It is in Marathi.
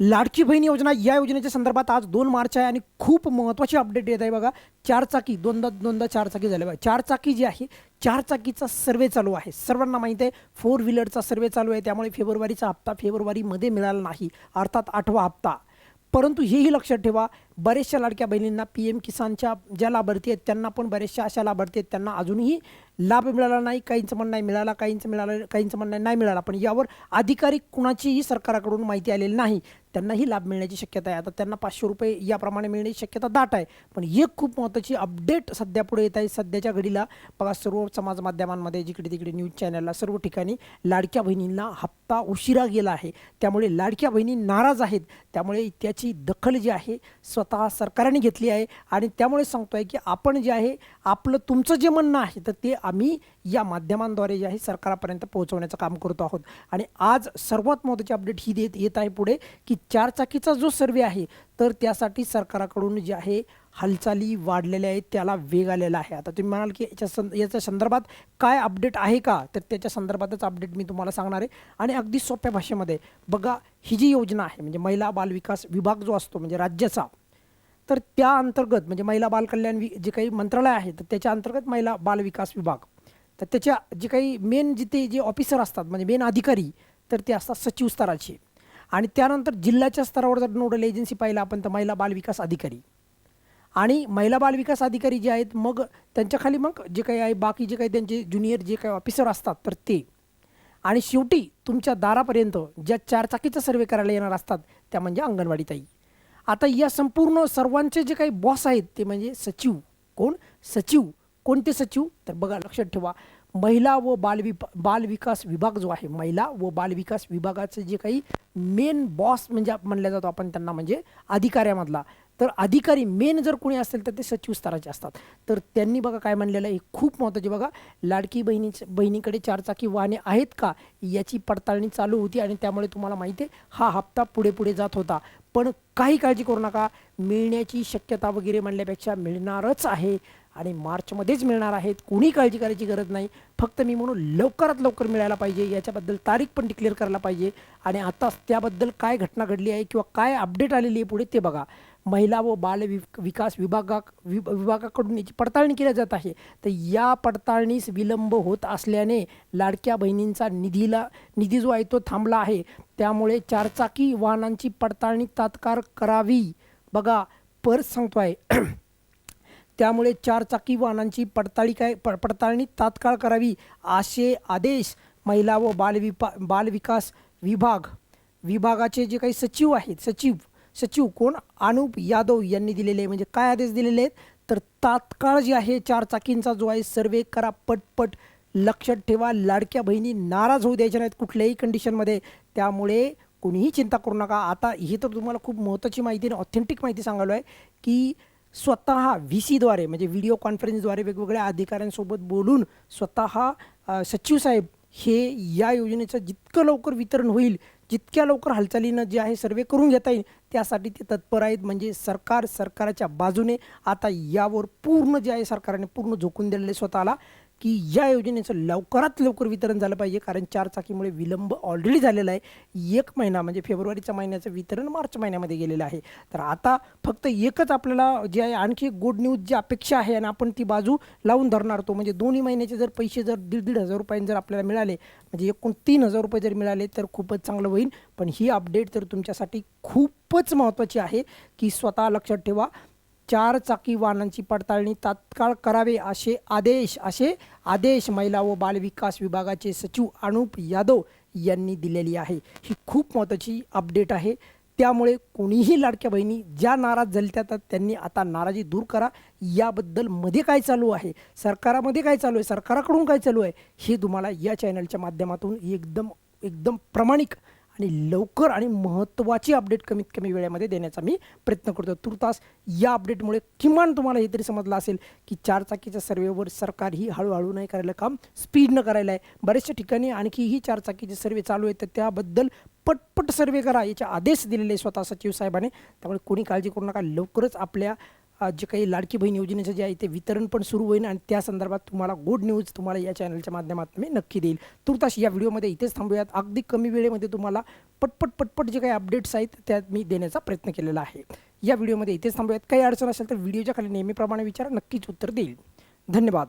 लाडकी बहीण योजना या योजनेच्या संदर्भात आज दोन मार्च आहे आणि खूप महत्त्वाची अपडेट येत आहे बघा. चारचाकी दोनदा दोनदा चारचाकी झाल्या झाले बघा. चारचाकी जी आहे चारचाकीचा सर्वे चालू आहे. सर्वांना माहिती आहे फोर व्हीलरचा सर्वे चालू आहे. त्यामुळे फेब्रुवारीचा हप्ता फेब्रुवारीमध्ये मिळाला नाही. अर्थात आठवा हप्ता. परंतु हेही लक्षात ठेवा बऱ्याचशा लाडक्या बहिणींना पी एम किसानच्या ज्या लाभार्थी आहेत त्यांना पण बऱ्याचशा अशा लाभार्थी आहेत. त्यांना अजूनही लाभ मिळाला नाही काहींचं म्हणणं नाही मिळाला काहींचं मिळालं काहींचं म्हणणं नाही मिळाला. पण यावर अधिकारी कुणाचीही सरकारकडून माहिती आलेली नाही. त्यांनाही लाभ मिळण्याची शक्यता आहे. आता त्यांना पाचशे रुपये याप्रमाणे मिळण्याची शक्यता दाट आहे. पण एक खूप महत्त्वाची अपडेट सध्या पुढे येत आहे. सध्याच्या घडीला बघा सर्व समाज माध्यमांमध्ये जिकडे तिकडे न्यूज चॅनलला सर्व ठिकाणी लाडक्या बहिणींना हप्ता उशिरा गेला आहे. त्यामुळे लाडक्या बहिणी नाराज आहेत. त्यामुळे त्याची दखल जी आहे स्वतः सरकारने घेतली आहे. आणि त्यामुळे सांगतो आहे की आपण जे आहे आपलं तुमचं जे म्हणणं आहे तर ते आम्ही या माध्यमांद्वारे जे आहे सरकारपर्यंत पोहोचवण्याचं काम करतो आहोत. आणि आज सर्वात महत्त्वाची अपडेट ही देत येत आहे पुढे की चारचाकीचा जो सर्वे आहे तर त्यासाठी सरकाराकडून जे आहे हालचाली वाढलेल्या आहेत त्याला वेग आलेला आहे. आता तुम्ही म्हणाल की याच्या सं याच्या संदर्भात काय अपडेट आहे का? तर त्याच्या संदर्भातच अपडेट मी तुम्हाला सांगणार आहे. आणि अगदी सोप्या भाषेमध्ये बघा ही जी योजना आहे म्हणजे महिला बालविकास विभाग जो असतो म्हणजे राज्याचा तर त्या अंतर्गत म्हणजे महिला बाल कल्याण वि जे काही मंत्रालय आहे तर त्याच्या अंतर्गत महिला बालविकास विभाग तर त्याच्या जे काही मेन जिथे जे ऑफिसर असतात म्हणजे मेन अधिकारी तर ते असतात सचिव स्तराचे. आणि त्यानंतर जिल्ह्याच्या स्तरावर जर नोडल एजन्सी पाहिलं आपण तर महिला बाल विकास अधिकारी. आणि महिला बाल विकास अधिकारी जे आहेत मग त्यांच्याखाली मग जे काही आहे बाकी जे काही त्यांचे ज्युनियर जे काही ऑफिसर असतात तर ते. आणि शेवटी तुमच्या दारापर्यंत ज्या चारचाकीचा सर्वे करायला येणार असतात त्या म्हणजे अंगणवाडी ताई. आता या संपूर्ण सर्वांचे जे काही बॉस आहेत ते म्हणजे सचिव. कोण? सचिव. कोणते सचिव? तर बघा लक्षात ठेवा. महिला व बालविप बालविकास विभाग जो आहे महिला व बालविकास विभागाचे जे काही मेन बॉस म्हणजे म्हणल्या जातो आपण त्यांना म्हणजे अधिकाऱ्यामधला. तर अधिकारी मेन जर कोणी असेल तर ते सचिव स्तराचे असतात. तर त्यांनी बघा काय म्हणलेलं आहे हे खूप महत्त्वाचे बघा लाडकी बहिणी बहिणीकडे चारचाकी वाहने आहेत का याची पडताळणी चालू होती आणि त्यामुळे तुम्हाला माहिती आहे हा हप्ता पुढे पुढे जात होता. पण काही काळजी करू नका मिळण्याची शक्यता वगैरे म्हणल्यापेक्षा मिळणारच आहे. आणि मार्चमध्येच मिळणार आहेत. कोणी काळजी करायची गरज नाही. फक्त मी म्हणून लवकरात लवकर मिळायला पाहिजे. याच्याबद्दल तारीख पण डिक्लेअर करायला पाहिजे. आणि आताच त्याबद्दल काय घटना घडली आहे किंवा काय अपडेट आलेली आहे पुढे ते बघा. महिला व बाल विक विकास विभागा विभ विभागाकडून याची पडताळणी केली जात आहे. तर या पडताळणीस विलंब होत असल्याने लाडक्या बहिणींचा निधीला निधी जो आहे तो थांबला आहे. त्यामुळे चारचाकी वाहनांची पडताळणी तात्काळ करावी. बघा परत सांगतो आहे त्यामुळे चारचाकी वाहनांची पडताळी काय प पडताळणी तात्काळ करावी असे आदेश महिला व बालविपा बालविकास विभाग विभागाचे जे काही सचिव आहेत सचिव सचिव कोण? अनुप यादव यांनी दिलेले आहे म्हणजे काय आदेश दिलेले आहेत? तर तात्काळ जे आहे चारचाकींचा जो आहे सर्वे करा पटपट लक्षात ठेवा. लाडक्या बहिणी नाराज होऊ द्यायच्या नाहीत कुठल्याही कंडिशनमध्ये त्यामुळे कोणीही चिंता करू नका. आता ही तर तुम्हाला खूप महत्त्वाची माहिती आणि ऑथेंटिक माहिती सांगालो आहे की स्वतः व्ही सीद्वारे म्हणजे व्हिडिओ कॉन्फरन्सद्वारे वेगवेगळ्या अधिकाऱ्यांसोबत बोलून स्वतः सचिव साहेब हे या योजनेचं जितकं लवकर वितरण होईल जितक्या लवकर हालचालीनं जे आहे सर्वे करून घेता येईल त्यासाठी ते तत्पर आहेत. म्हणजे सरकार सरकारच्या बाजूने आता यावर पूर्ण जे आहे सरकारने पूर्ण झोकून दिलेले स्वतःला. की या योजनेचं लवकरात लवकर वितरण झालं पाहिजे कारण चार चाकीमुळे विलंब ऑलरेडी झालेला आहे. एक महिना म्हणजे फेब्रुवारीच्या महिन्याचं वितरण मार्च महिन्यामध्ये गेलेलं आहे. तर आता फक्त एकच आपल्याला जे आहे आणखी गुड न्यूज जी अपेक्षा आहे आणि आपण ती बाजू लावून धरणार तो म्हणजे दोन्ही महिन्याचे जर पैसे जर दीड दीड हजार रुपयांनी जर आपल्याला मिळाले म्हणजे एकूण तीन हजार रुपये जर मिळाले तर खूपच चांगलं होईल. पण ही अपडेट तर तुमच्यासाठी खूपच महत्त्वाची आहे की स्वतः लक्षात ठेवा. चार चाकी वाहनांची पडताळणी तात्काळ करावे असे आदेश असे आदेश महिला व बालविकास विभागाचे सचिव अनुप यादव यांनी दिलेली आहे. ही खूप महत्त्वाची अपडेट आहे. त्यामुळे कोणीही लाडक्या बहिणी ज्या नाराज झाल्या तर त्यांनी आता नाराजी दूर करा. याबद्दलमध्ये काय चालू आहे? सरकारामध्ये काय चालू आहे? सरकाराकडून काय चालू आहे? हे तुम्हाला या चॅनलच्या माध्यमातून एकदम एकदम प्रामाणिक आणि लवकर आणि महत्त्वाची अपडेट कमीत कमी वेळेमध्ये देण्याचा मी प्रयत्न करतो. तुर्तास या अपडेटमुळे किमान तुम्हाला हे तरी समजलं असेल की चारचाकीच्या सर्वेवर सरकार ही हळूहळू नाही करायला काम स्पीडनं करायला आहे. बऱ्याचशा ठिकाणी आणखीही चारचाकीचे सर्वे चालू आहेत तर त्याबद्दल पटपट सर्वे करा याचे आदेश दिलेले स्वतः सचिव साहेबाने. त्यामुळे कोणी काळजी करू नका. लवकरच आपल्या जे काही लाडकी बहीण योजनेचं जे आहे ते वितरण पण सुरू होईल आणि त्या संदर्भात तुम्हाला गुड न्यूज तुम्हाला या चॅनलच्या माध्यमातून मी नक्की देईल. तुर्तास या व्हिडिओमध्ये इथेच थांबूयात. अगदी कमी वेळेमध्ये तुम्हाला पटपट पटपट जे काही अपडेट्स आहेत त्यात मी देण्याचा प्रयत्न केलेला आहे. या व्हिडिओमध्ये इथेच थांबूयात. काही अडचण असेल तर व्हिडिओच्या खाली नेहमीप्रमाणे विचार. नक्कीच उत्तर देईल. धन्यवाद.